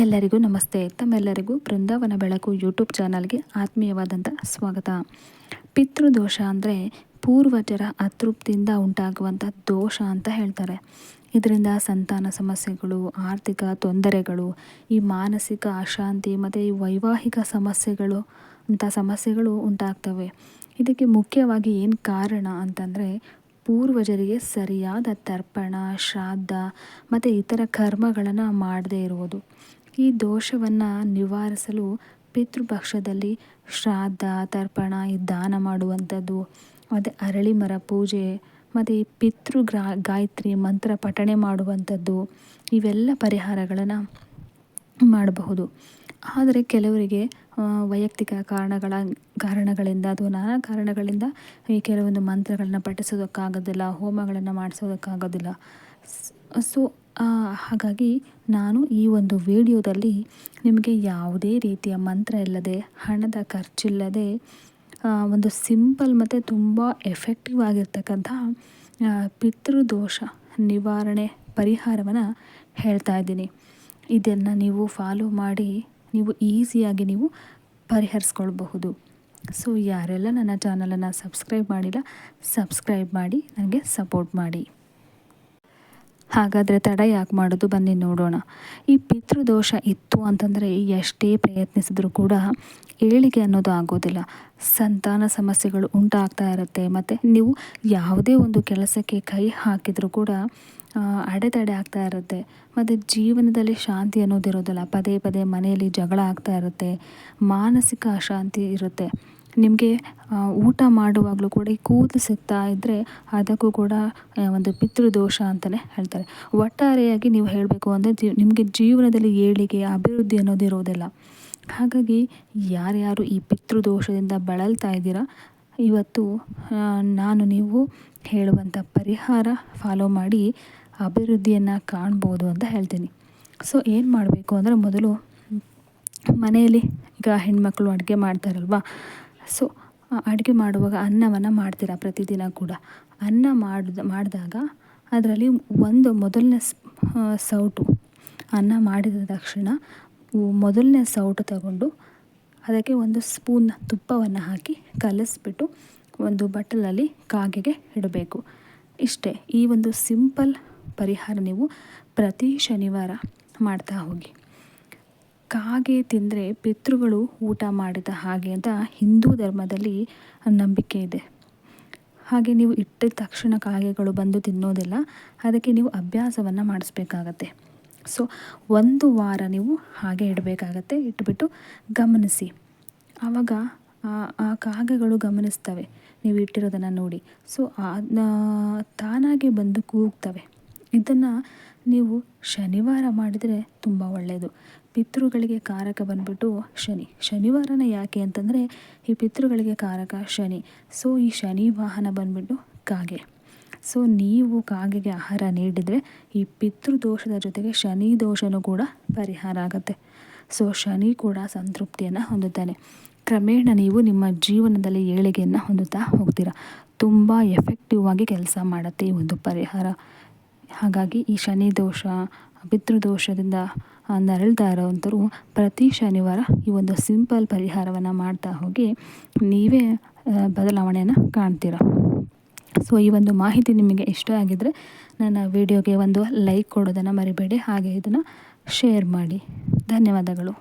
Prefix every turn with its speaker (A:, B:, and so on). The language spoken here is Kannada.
A: ಎಲ್ಲರಿಗೂ ನಮಸ್ತೆ. ತಮ್ಮೆಲ್ಲರಿಗೂ ಬೃಂದಾವನ ಬೆಳಕು ಯೂಟ್ಯೂಬ್ ಚಾನಲ್ಗೆ ಆತ್ಮೀಯವಾದಂಥ ಸ್ವಾಗತ. ಪಿತೃದೋಷ ಅಂದರೆ ಪೂರ್ವಜರ ಅತೃಪ್ತಿಯಿಂದ ಉಂಟಾಗುವಂಥ ದೋಷ ಅಂತ ಹೇಳ್ತಾರೆ. ಇದರಿಂದ ಸಂತಾನ ಸಮಸ್ಯೆಗಳು, ಆರ್ಥಿಕ ತೊಂದರೆಗಳು, ಈ ಮಾನಸಿಕ ಅಶಾಂತಿ ಮತ್ತು ಈ ವೈವಾಹಿಕ ಸಮಸ್ಯೆಗಳು ಅಂಥ ಸಮಸ್ಯೆಗಳು ಉಂಟಾಗ್ತವೆ. ಇದಕ್ಕೆ ಮುಖ್ಯವಾಗಿ ಏನು ಕಾರಣ ಅಂತಂದರೆ ಪೂರ್ವಜರಿಗೆ ಸರಿಯಾದ ತರ್ಪಣ, ಶ್ರಾದ್ದ ಮತ್ತು ಇತರ ಕರ್ಮಗಳನ್ನು ಮಾಡದೇ ಇರುವುದು. ಈ ದೋಷವನ್ನು ನಿವಾರಿಸಲು ಪಿತೃಪಕ್ಷದಲ್ಲಿ ಶ್ರಾದ್ದ, ತರ್ಪಣ, ಈ ದಾನ ಮಾಡುವಂಥದ್ದು, ಮತ್ತು ಅರಳಿ ಮರ ಪೂಜೆ, ಮತ್ತು ಈ ಪಿತೃ ಗ್ರಾ, ಗಾಯತ್ರಿ ಮಂತ್ರ ಪಠಣೆ ಮಾಡುವಂಥದ್ದು, ಇವೆಲ್ಲ ಪರಿಹಾರಗಳನ್ನು ಮಾಡಬಹುದು. ಆದರೆ ಕೆಲವರಿಗೆ ವೈಯಕ್ತಿಕ ಕಾರಣಗಳ ಕಾರಣಗಳಿಂದ ಅಥವಾ ನಾನಾ ಕಾರಣಗಳಿಂದ ಈ ಕೆಲವೊಂದು ಮಂತ್ರಗಳನ್ನ ಪಠಿಸೋದಕ್ಕಾಗೋದಿಲ್ಲ, ಹೋಮಗಳನ್ನು ಮಾಡಿಸೋದಕ್ಕಾಗೋದಿಲ್ಲ. ಸೊ ಹಾಗಾಗಿ ನಾನು ಈ ಒಂದು ವಿಡಿಯೋದಲ್ಲಿ ನಿಮಗೆ ಯಾವುದೇ ರೀತಿಯ ಮಂತ್ರ ಇಲ್ಲದೆ, ಹಣದ ಖರ್ಚಿಲ್ಲದೆ ಒಂದು ಸಿಂಪಲ್ ಮತ್ತು ತುಂಬ ಎಫೆಕ್ಟಿವ್ ಆಗಿರ್ತಕ್ಕಂಥ ಪಿತೃದೋಷ ನಿವಾರಣೆ ಪರಿಹಾರವನ್ನು ಹೇಳ್ತಾ ಇದ್ದೀನಿ. ಇದನ್ನು ನೀವು ಫಾಲೋ ಮಾಡಿ ನೀವು ಈಸಿಯಾಗಿ ನೀವು ಪರಿಹರಿಸ್ಕೊಳ್ಬಹುದು. ಸೊ ಯಾರೆಲ್ಲ ನನ್ನ ಚಾನಲನ್ನು ಸಬ್ಸ್ಕ್ರೈಬ್ ಮಾಡಿಲ್ಲ ಸಬ್ಸ್ಕ್ರೈಬ್ ಮಾಡಿ, ನನಗೆ ಸಪೋರ್ಟ್ ಮಾಡಿ. ಹಾಗಾದರೆ ತಡ ಯಾಕೆ ಮಾಡೋದು? ಬನ್ನಿ ನೋಡೋಣ. ಈ ಪಿತೃದೋಷ ಇತ್ತು ಅಂತಂದರೆ ಎಷ್ಟೇ ಪ್ರಯತ್ನಿಸಿದರೂ ಕೂಡ ಏಳಿಗೆ ಅನ್ನೋದು ಆಗೋದಿಲ್ಲ. ಸಂತಾನ ಸಮಸ್ಯೆಗಳು ಉಂಟಾಗ್ತಾ ಇರುತ್ತೆ. ಮತ್ತು ನೀವು ಯಾವುದೇ ಒಂದು ಕೆಲಸಕ್ಕೆ ಕೈ ಹಾಕಿದರೂ ಕೂಡ ಅಡೆತಡೆ ಆಗ್ತಾ ಇರುತ್ತೆ. ಮತ್ತು ಜೀವನದಲ್ಲಿ ಶಾಂತಿ ಅನ್ನೋದಿರೋದಿಲ್ಲ ಪದೇ ಪದೇ ಮನೆಯಲ್ಲಿ ಜಗಳ ಆಗ್ತಾ ಇರುತ್ತೆ. ಮಾನಸಿಕ ಅಶಾಂತಿ ಇರುತ್ತೆ. ನಿಮಗೆ ಊಟ ಮಾಡುವಾಗಲೂ ಕೂಡ ಈ ಕೂದಲು ಸಿಗ್ತಾ ಇದ್ದರೆ ಅದಕ್ಕೂ ಕೂಡ ಒಂದು ಪಿತೃದೋಷ ಅಂತಲೇ ಹೇಳ್ತಾರೆ. ಒಟ್ಟಾರೆಯಾಗಿ ನೀವು ಹೇಳಬೇಕು ಅಂದರೆ ಜೀ, ನಿಮಗೆ ಜೀವನದಲ್ಲಿ ಏಳಿಗೆ, ಅಭಿವೃದ್ಧಿ ಅನ್ನೋದು ಇರೋದಿಲ್ಲ. ಹಾಗಾಗಿ ಯಾರ್ಯಾರು ಈ ಪಿತೃದೋಷದಿಂದ ಬಳಲ್ತಾ ಇದ್ದೀರಾ, ಇವತ್ತು ನಾನು ನೀವು ಹೇಳುವಂಥ ಪರಿಹಾರ ಫಾಲೋ ಮಾಡಿ ಅಭಿವೃದ್ಧಿಯನ್ನು ಕಾಣ್ಬೋದು ಅಂತ ಹೇಳ್ತೀನಿ. ಸೊ ಏನು ಮಾಡಬೇಕು ಅಂದರೆ ಮೊದಲು ಮನೆಯಲ್ಲಿ ಈಗ ಹೆಣ್ಮಕ್ಳು ಅಡುಗೆ ಮಾಡ್ತಾರಲ್ವ ಸೊ ಅಡುಗೆ ಮಾಡುವಾಗ ಅನ್ನವನ್ನು ಮಾಡ್ತೀರಾ ಪ್ರತಿದಿನ ಕೂಡ? ಅನ್ನ ಮಾಡಿದ, ಮಾಡಿದಾಗ ಅದರಲ್ಲಿ ಒಂದು ಮೊದಲನೇ ಸೌಟು. ಅನ್ನ ಮಾಡಿದ ತಕ್ಷಣ ಮೊದಲನೇ ಸೌಟು ತಗೊಂಡು ಅದಕ್ಕೆ ಒಂದು ಸ್ಪೂನ್ ತುಪ್ಪವನ್ನು ಹಾಕಿ ಕಲಸಿಬಿಟ್ಟು ಒಂದು ಬಟ್ಟಲಲ್ಲಿ ಕಾಗೆಗೆ ಇಡಬೇಕು. ಇಷ್ಟೇ, ಈ ಒಂದು ಸಿಂಪಲ್ ಪರಿಹಾರ ನೀವು ಪ್ರತಿ ಶನಿವಾರ ಮಾಡ್ತಾ ಹೋಗಿ. ಕಾಗೆ ತಿಂದರೆ ಪಿತೃಗಳು ಊಟ ಮಾಡಿದ ಹಾಗೆ ಅಂತ ಹಿಂದೂ ಧರ್ಮದಲ್ಲಿ ನಂಬಿಕೆ ಇದೆ. ಹಾಗೆ ನೀವು ಇಟ್ಟಿದ ತಕ್ಷಣ ಕಾಗೆಗಳು ಬಂದು ತಿನ್ನೋದಿಲ್ಲ, ಅದಕ್ಕೆ ನೀವು ಅಭ್ಯಾಸವನ್ನು ಮಾಡಿಸ್ಬೇಕಾಗತ್ತೆ. ಸೊ ಒಂದು ವಾರ ನೀವು ಹಾಗೆ ಇಡಬೇಕಾಗತ್ತೆ. ಇಟ್ಬಿಟ್ಟು ಗಮನಿಸಿ. ಆವಾಗ ಆ ಕಾಗೆಗಳು ಗಮನಿಸ್ತವೆ. ನೀವು ಇಟ್ಟಿರೋದನ್ನು ನೋಡಿ. ಸೊ ತಾನಾಗೆ ಬಂದು ಕೂಗ್ತವೆ. ಇದನ್ನು ನೀವು ಶನಿವಾರ ಮಾಡಿದರೆ ತುಂಬ ಒಳ್ಳೆಯದು ಪಿತೃಗಳಿಗೆ ಕಾರಕ ಬಂದ್ಬಿಟ್ಟು ಶನಿ. ಶನಿವಾರನ ಯಾಕೆ ಅಂತಂದರೆ ಈ ಪಿತೃಗಳಿಗೆ ಕಾರಕ ಶನಿ. ಸೊ ಈ ಶನಿ ವಾಹನ ಬಂದ್ಬಿಟ್ಟು ಕಾಗೆ. ಸೊ ನೀವು ಕಾಗೆಗೆ ಆಹಾರ ನೀಡಿದರೆ ಈ ಪಿತೃದೋಷದ ಜೊತೆಗೆ ಶನಿ ದೋಷನೂ ಕೂಡ ಪರಿಹಾರ ಆಗುತ್ತೆ. ಸೊ ಶನಿ ಕೂಡ ಸಂತೃಪ್ತಿಯನ್ನು ಹೊಂದುತ್ತಾನೆ. ಕ್ರಮೇಣ ನೀವು ನಿಮ್ಮ ಜೀವನದಲ್ಲಿ ಏಳಿಗೆಯನ್ನು ಹೊಂದುತ್ತಾ ಹೋಗ್ತೀರಾ. ತುಂಬ ಎಫೆಕ್ಟಿವ್ ಆಗಿ ಕೆಲಸ ಮಾಡುತ್ತೆ ಈ ಒಂದು ಪರಿಹಾರ. ಹಾಗಾಗಿ ಈ ಶನಿ ದೋಷ ಪಿತೃದೋಷದಿಂದ ನರಳ್ತಾ ಇರೋವಂಥವ್ರು ಪ್ರತಿ ಶನಿವಾರ ಈ ಒಂದು ಸಿಂಪಲ್ ಪರಿಹಾರವನ್ನು ಮಾಡ್ತಾ ಹೋಗಿ ನೀವೇ ಬದಲಾವಣೆಯನ್ನು ಕಾಣ್ತೀರ. ಸೊ ಈ ಒಂದು ಮಾಹಿತಿ ನಿಮಗೆ ಇಷ್ಟ ಆಗಿದ್ದರೆ ನನ್ನ ವಿಡಿಯೋಗೆ ಒಂದು ಲೈಕ್ ಕೊಡೋದನ್ನು ಮರಿಬೇಡಿ. ಹಾಗೆ ಇದನ್ನು ಶೇರ್ ಮಾಡಿ. ಧನ್ಯವಾದಗಳು.